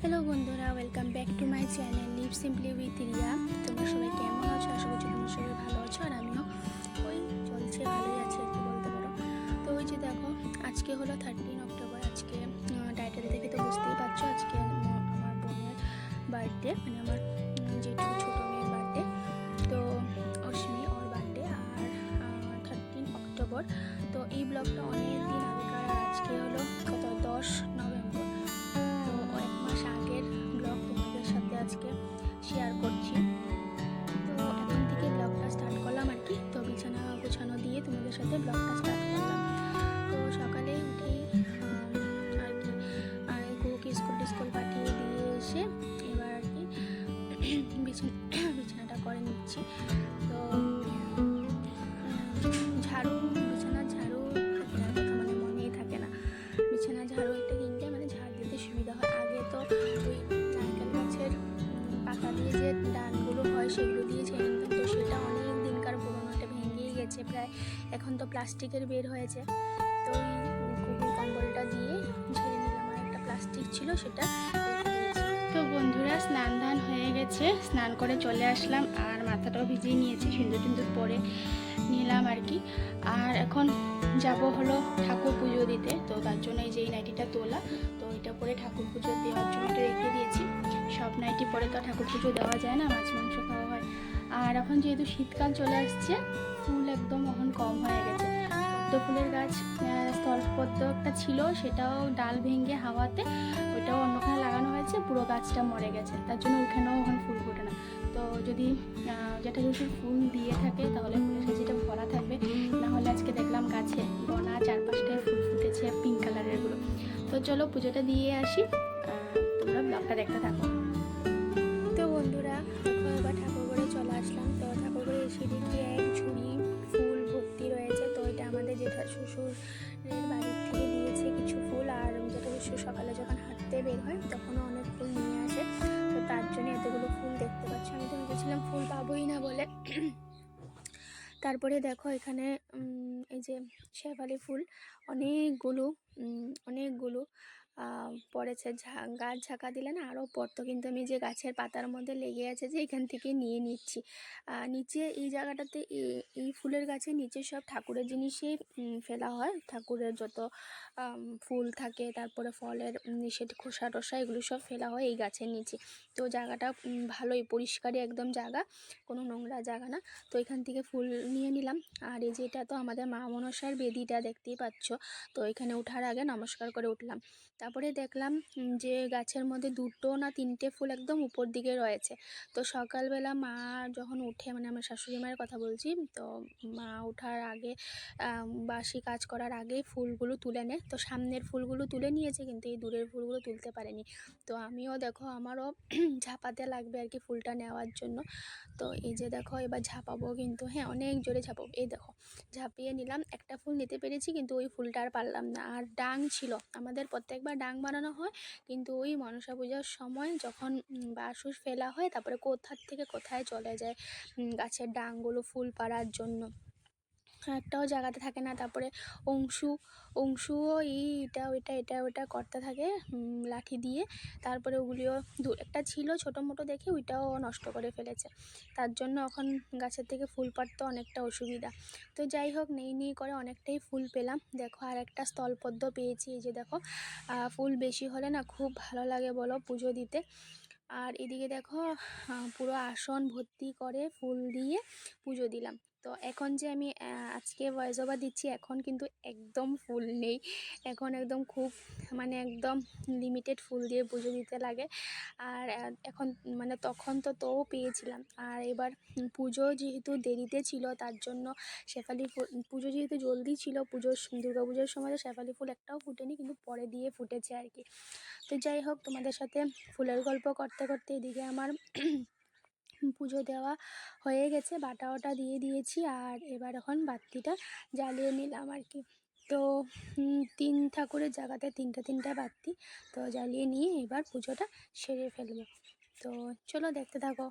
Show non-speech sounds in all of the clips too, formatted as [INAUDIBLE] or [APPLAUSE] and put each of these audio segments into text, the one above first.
Hello বন্ধুরা welcome back to my channel live simply with Riya তোমরা সবাই কেমন আছো? আশা করছি তোমরা সবাই ভালো আছো, আর আমিও ওই চলছে, ভালোই আছে, আর কি বলতে পারো। তো ওই যে দেখো, আজকে হলো থার্টিন অক্টোবর আজকে টাইটেল দেখে তো বুঝতেই পারছ, আজকে আমার বোনের বার্থডে মানে আমার যেটুকু ছোটো ডানগুলো হয় সেগুলো দিয়ে তো সেটা অনেক দিনকার পুরোনো, এটা ভেঙেই গেছে। প্রায় এখন তো প্লাস্টিকের বের হয়েছে। তো কুকুর কম্বলটা দিয়ে ঝেড়ে নিলাম আর একটা প্লাস্টিক ছিল, সেটা তো বন্ধুরা, স্নান ধান হয়ে গেছে। স্নান করে চলে আসলাম আর মাথাটাও ভিজিয়ে নিয়েছি সিঁদুর টিন্দুর পরে নিলাম আর কি। আর এখন যাব হলো ঠাকুর পুজো দিতে। তো তার জন্য এই যে এই নাইটিটা তোলা, তো এটা পরে ঠাকুর পুজো দেওয়ার জন্য এটা রেখে দিয়েছি। সব নাইটি পরে তো ঠাকুর পুজো দেওয়া যায় না, মাছ মাংস খাওয়া হয়। আর এখন যেহেতু শীতকাল চলে আসছে, ফুল একদম এখন কম হয়ে গেছে। পদ্ম ফুলের গাছ স্থলপদ্ম একটা ছিল, সেটাও ডাল ভেঙে হাওয়াতে ওইটাও অন্যখানে লাগানো হয়েছে পুরো গাছটা মরে গেছে। তার জন্য ওখানেও এখন ফুল ফোটে না। তো যদি যেটা যদি ফুল দিয়ে থাকে, তাহলে ফুলের সাজিটা ভরা থাকবে। না হলে আজকে দেখলাম গাছে বনা চারপাশটায় ফুল ফুটেছে পিঙ্ক কালারেরগুলো। তো চলো পুজোটা দিয়ে আসি। তোমরা ব্লগটা দেখতে থাকো। তো বন্ধুরা, এবার ঠাকুরঘরে চলে আসলাম। তো ঠাকুরঘরে এসে দেখি এক ঝুড়ি ফুল ভর্তি রয়েছে। তো এটা আমাদের জেঠা শ্বশুরের বাড়ির থেকে দিয়েছে কিছু ফুল। আর জেঠা শ্বশুর সকালে যখন হাঁটতে বের হয় তখনও তারপরে দেখো এখানে এই যে শেফালি ফুল অনেকগুলো অনেকগুলো পড়েছে গাছ ঝাঁকা দিলে না আরও পড়তো। কিন্তু আমি যে গাছের পাতার মধ্যে লেগে আছে যে এখান থেকে নিয়ে নিচ্ছি। নিচে এই জায়গাটাতে এই ফুলের গাছে নিচে সব ঠাকুরের জিনিসই ফেলা হয়। ঠাকুরের যত ফুল থাকে, তারপরে ফলের নিষেধ, খোসা টোসা এগুলো সব ফেলা হয় এই গাছের নিচে। তো জায়গাটা ভালোই পরিষ্কারই একদম জায়গা, কোনো নোংরা জায়গা না। তো এখান থেকে ফুল নিয়ে নিলাম। আর এই যেটা তো আমাদের মা মনসার বেদিটা দেখতেই পাচ্ছ। তো এখানে ওঠার আগে নমস্কার করে উঠলাম। তারপরে দেখলাম যে গাছের মধ্যে দুটো না তিনটে ফুল একদম উপর দিকে রয়েছে। তো সকালবেলা মা যখন উঠে মানে আমার শাশুড়ি মায়ের কথা বলছি, তো মা ওঠার আগে বাসি কাজ করার আগেই ফুলগুলো তুলে নেয় তো সামনের ফুলগুলো তুলে নিয়েছে, কিন্তু এই দূরের ফুলগুলো তুলতে পারেনি। তো আমিও দেখো, আমারও [CLEARS THROAT] ঝাঁপাতে লাগবে আর কি ফুলটা নেওয়ার জন্য। তো এই যে দেখো, এবার ঝাঁপাবো কিন্তু হ্যাঁ অনেক জোরে ঝাপাবো। এই দেখো, ঝাঁপিয়ে নিলাম, একটা ফুল নিতে পেরেছি, কিন্তু ওই ফুলটা আর পারলাম না। আর ডাং ছিল, আমাদের প্রত্যেকবার ডাং বানানো হয়। কিন্তু ওই মনসা পূজার সময় যখন বাসুস ফেলা হয়, তারপরে কোথার থেকে কোথায় চলে যায় গাছের ডাংগুলো ফুল পাড়ার জন্য। একটাও জায়গাতে থাকে না, তারপরে অংশু, অংশুও এই এটা ওইটা এটা, ওইটা করতে থাকে লাঠি দিয়ে। তারপরে ওগুলিও দু একটা ছিল ছোটো মোটো দেখে ওইটাও নষ্ট করে ফেলেছে। তার জন্য এখন গাছের থেকে ফুল পাড়তে অনেকটা অসুবিধা। তো যাই হোক, নেই নেই করে অনেকটাই ফুল পেলাম। দেখো, আর একটা স্থলপদ্ম পেয়েছি, এই যে দেখো ফুল বেশি হলে না খুব ভালো লাগে বলো পুজো দিতে। আর এদিকে দেখো পুরো আসন ভর্তি করে ফুল দিয়ে পুজো দিলাম। তো এখন যে আমি আজকে ভয়েস ওভার দিচ্ছি, এখন কিন্তু একদম ফুল নেই। এখন একদম খুব মানে একদম লিমিটেড ফুল দিয়ে পুজো দিতে লাগে। আর এখন মানে তখন তো তোও পেয়েছিলাম। আর এবার পুজো যেহেতু দেরিতে ছিল, তার জন্য শেফালি ফুল পুজো যেহেতু জলদি ছিল পুজোর দুর্গা পুজোর সময় তো শেফালি ফুল একটাও ফুটেনি, কিন্তু পরে দিয়ে ফুটেছে আর কি। তো যাই হোক, তোমাদের সাথে ফুলের গল্প করতে করতে এদিকে আমার পুজো দেওয়া হয়ে গেছে। বাটা ওটা দিয়ে দিয়েছি আর এবার এখন বাতিটা জ্বালিয়ে নিলাম আর কি। তো তিন ঠাকুরের জায়গাতে তিনটা তিনটা বাতি তো জ্বালিয়ে নিয়ে এবার পুজোটা সেরে ফেলব। তো, চলো দেখতে থাকো।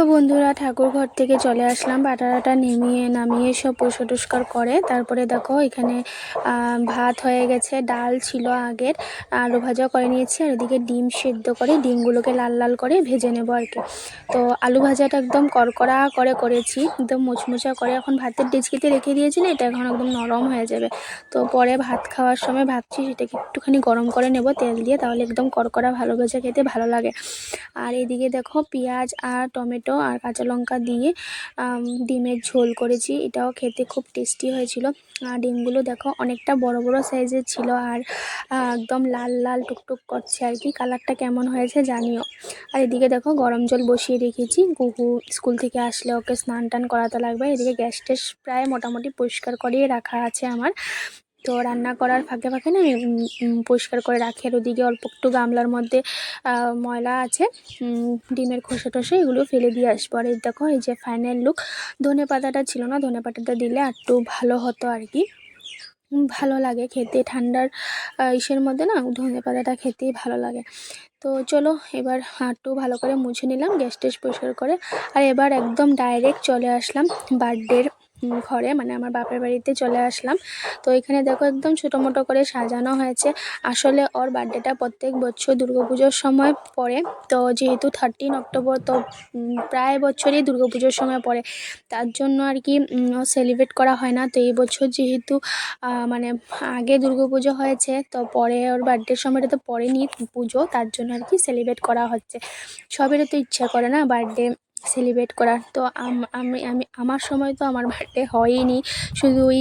তো বন্ধুরা, ঠাকুর ঘর থেকে চলে আসলাম। বাটারাটা নেমিয়ে নামিয়ে সব পরিষ্কার টুস্কার করে, তারপরে দেখো এখানে ভাত হয়ে গেছে, ডাল ছিল আগের, আলু ভাজা করে নিয়েছি, আর এদিকে ডিম সেদ্ধ করে, ডিমগুলোকে লাল লাল করে ভেজে নেব আর কি। তো আলু ভাজাটা একদম কড়কড়া করে করেছি, একদম মুচমুচা করে। এখন ভাতের ডেচকিতে রেখে দিয়েছি না এটা এখন একদম নরম হয়ে যাবে। তো পরে ভাত খাওয়ার সময় ভাবছি সেটাকে একটুখানি গরম করে নেব তেল দিয়ে, তাহলে একদম কড়কড়া ভালো ভাজা খেতে ভালো লাগে। আর এদিকে দেখো পেঁয়াজ আর টমেটো আর কাঁচা লঙ্কা দিয়ে ডিমের ঝোল করেছি। এটাও খেতে খুব টেস্টি হয়েছিল। আর ডিমগুলো দেখো অনেকটা বড় বড় সাইজের ছিল আর একদম লাল লাল টুকটুক করছে আর কি। কালারটা কেমন হয়েছে জানিও। আর এদিকে দেখো গরম জল বসিয়ে রেখেছি। গুগু স্কুল থেকে আসলে ওকে স্নান টান করাতে লাগবে। এদিকে গ্যাস ট্যাস প্রায় মোটামুটি পরিষ্কার করিয়ে রাখা আছে আমার। তো রান্না করার ফাঁকে ফাঁকে না পরিষ্কার করে রাখি। আর ওদিকে অল্প একটু গামলার মধ্যে ময়লা আছে ডিমের খোসা টোসা এগুলো ফেলে দিয়ে আসব। আর এই দেখো, এই যে ফাইনাল লুক ধনে পাতাটা ছিল না, ধনে পাতাটা দিলে একটু ভালো হতো আর কি। ভালো লাগে খেতে, ঠান্ডার ইসের মধ্যে না ধনে পাতাটা খেতেই ভালো লাগে। তো চলো, এবার একটু ভালো করে মুছে নিলাম, গ্যাস টেস পরিষ্কার করে। আর এবার একদম ডাইরেক্ট চলে আসলাম বার্থডের ঘরে মানে আমার বাপের বাড়িতে চলে আসলাম। তো এখানে দেখো একদম ছোটো মোটো করে সাজানো হয়েছে। আসলে ওর বার্থডেটা প্রত্যেক বছর দুর্গাপুজোর সময় পড়ে। তো যেহেতু থার্টিন অক্টোবর তো প্রায় বছরই দুর্গাপুজোর সময় পড়ে। তার জন্য আর কি সেলিব্রেট করা হয় না। তো এই বছর যেহেতু মানে আগে দুর্গাপুজো হয়েছে, তো পরে ওর বার্থডের সময়টা তো পরে নি পুজো। তার জন্য আর কি সেলিব্রেট করা হচ্ছে। সবেরও তো ইচ্ছা করে না বার্থডে সেলিব্রেট করার। তো আমি আমি আমার সময় তো আমার বার্থডে হয়নি। শুধু ওই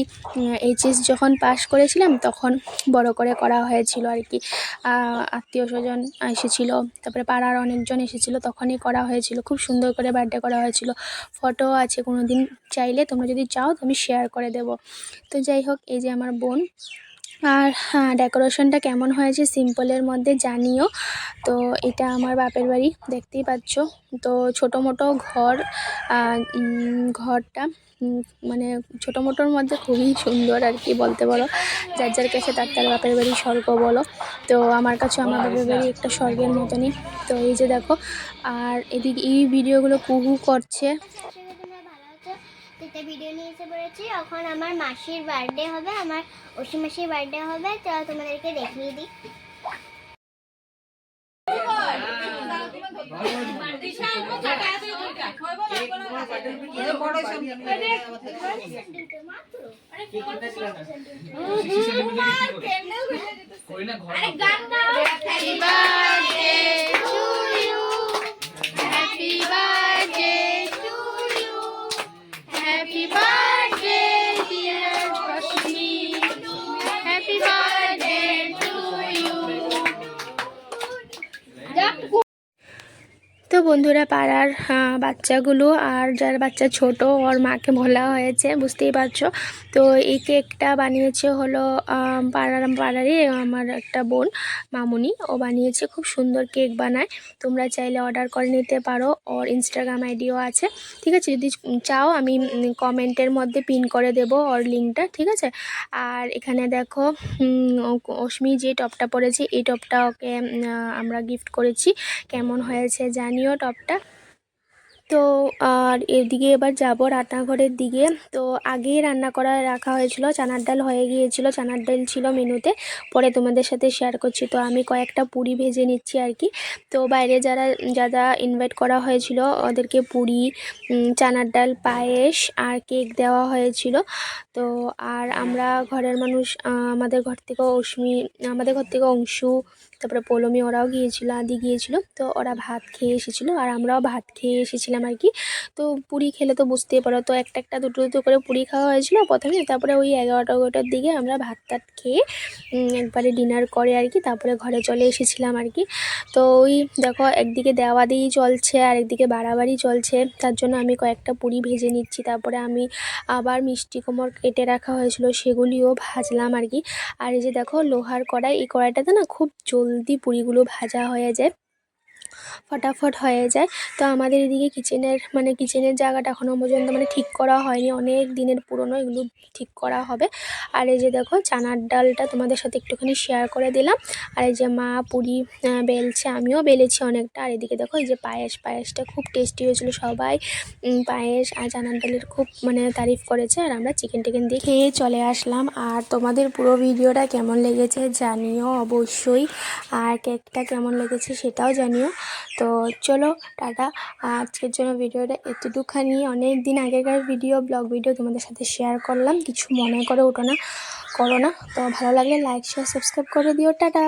এইচএস যখন পাস করেছিলাম তখন বড় করে করা হয়েছিল আর কি আত্মীয় স্বজন এসেছিল, তারপরে পাড়ার অনেকজন এসেছিল, তখনই করা হয়েছিল। খুব সুন্দর করে বার্থডে করা হয়েছিল। ফটো আছে কোনো দিন চাইলে তোমরা যদি চাও তো আমি শেয়ার করে দেবো। তো যাই হোক, এই যে আমার বোন আর হ্যাঁ ডেকোরেশনটা কেমন হয়েছে সিম্পলের মধ্যে জানিও। তো এটা আমার বাপের বাড়ি, দেখতেই পাচ্ছ। তো ছোটো মোটো ঘর ঘরটা মানে ছোটো মোটোর মধ্যে খুবই সুন্দর আর কি বলতে পারো। যার যার কাছে তার তার বাপের বাড়ি স্বর্গ বলো। তো আমার কাছে আমার বাপের বাড়ি একটা স্বর্গের মতনই। তো এই যে দেখো, আর এদিকে এই ভিডিওগুলো কুহু করছে আশা করি তোমরা ভালো আছো তো একটা ভিডিও নিয়ে এসে পড়েছি। এখন আমার মাসির বার্থডে হবে, আমার অসি মাসির বার্থডে হবে, তো তোমাদেরকে দেখিয়ে দিই। Happy বন্ধুরা পাড়ার বাচ্চাগুলো আর যার বাচ্চা ছোট, ওর মাকে বলা হয়েছে, বুঝতেই পারছ? তো এই কেকটা বানিয়েছে হলো পাড়ার, পাড়ারই আমার একটা বোন, মামুনি। ও বানিয়েছে, খুব সুন্দর কেক বানায়। তোমরা চাইলে অর্ডার করে নিতে পারো। ওর ইনস্টাগ্রাম আইডিও আছে, ঠিক আছে? যদি চাও, আমি কমেন্টের মধ্যে পিন করে দেব ওর লিঙ্কটা, ঠিক আছে? আর এখানে দেখো অশ্মি যে টপটা পরেছে, এই টপটা ওকে আমরা গিফট করেছি। কেমন হয়েছে জানিও টপটা তো, আর এদিকে এবার যাব রান্নাঘরের দিকে। তো, আগেই রান্না করা রাখা হয়েছিল, চানার ডাল হয়ে গিয়েছিল, চানার ডাল ছিল মেনুতে। পরে তোমাদের সাথে শেয়ার করছি। তো, আমি কয়েকটা পুরি ভেজে নিচ্ছি আর কি। তো, বাইরে যারা যারা ইনভাইট করা হয়েছিল, ওদেরকে পুরি চানার ডাল, পায়েস আর কেক দেওয়া হয়েছিল। তো, আর আমরা ঘরের মানুষ আমাদের ঘর থেকে অশ্মি, আমাদের ঘর থেকে অংশু তারপরে পৌলমি ওরাও গিয়েছিল, আদি গিয়েছিল, তো ওরা ভাত খেয়ে এসেছিল আর আমরাও ভাত খেয়ে এসেছিলাম আর কি। তো পুরি খেলে তো বুঝতেই পারো, তো একটা একটা দুটো দুটো করে পুরি খাওয়া হয়েছিল প্রথমে, তারপরে ওই এগারোটা এগারোটার দিকে আমরা ভাত টাত খেয়ে একবারে ডিনার করে আর কি, তারপরে ঘরে চলে এসেছিলাম আর কি। তো ওই দেখো একদিকে দেওয়া দিয়েই চলছে আর একদিকে বাড়াবাড়ি চলছে, তার জন্য আমি কয়েকটা পুরি ভেজে নিচ্ছি, তারপরে আমি আবার মিষ্টি কোমর কেটে রাখা হয়েছিল, সেগুলিও ভাজলাম আর কি। আর এই যে দেখো লোহার কড়াই, এই কড়াইটাতে না খুব জলদি পুরিগুলো ভাজা হয়ে যায়। ফটাফট হয়ে যায়। তো আমাদের এদিকে কিচেনের মানে কিচেনের জায়গাটা এখনও পর্যন্ত মানে ঠিক করা হয়নি। অনেক দিনের পুরনো এগুলো ঠিক করা হবে। আর এই যে দেখো, চানার ডালটা তোমাদের সাথে একটুখানি শেয়ার করে দিলাম। আর এই যে মা, পুরি বেলছে, আমিও বেলেছি অনেকটা। আর এদিকে দেখো, এই যে পায়েস, পায়েসটা খুব টেস্টি হয়েছিল সবাই। পায়েস আর চানার ডালের খুব মানে তারিফ করেছে। আর আমরা চিকেন টিকেন দিয়ে খেয়ে চলে আসলাম। আর তোমাদের পুরো ভিডিওটা কেমন লেগেছে জানিও অবশ্যই। আর কেকটা কেমন লেগেছে সেটাও জানিও। তো চলো, টাটা। আজকের জন্য ভিডিওটা এতটুখানি। অনেক দিন আগেকার ভিডিও, ব্লগ ভিডিও তোমাদের সাথে শেয়ার করলাম। কিছু মনে করে ওঠো না, করো না। তো ভালো লাগলে লাইক শেয়ার সাবস্ক্রাইব করে দিও। টাটা।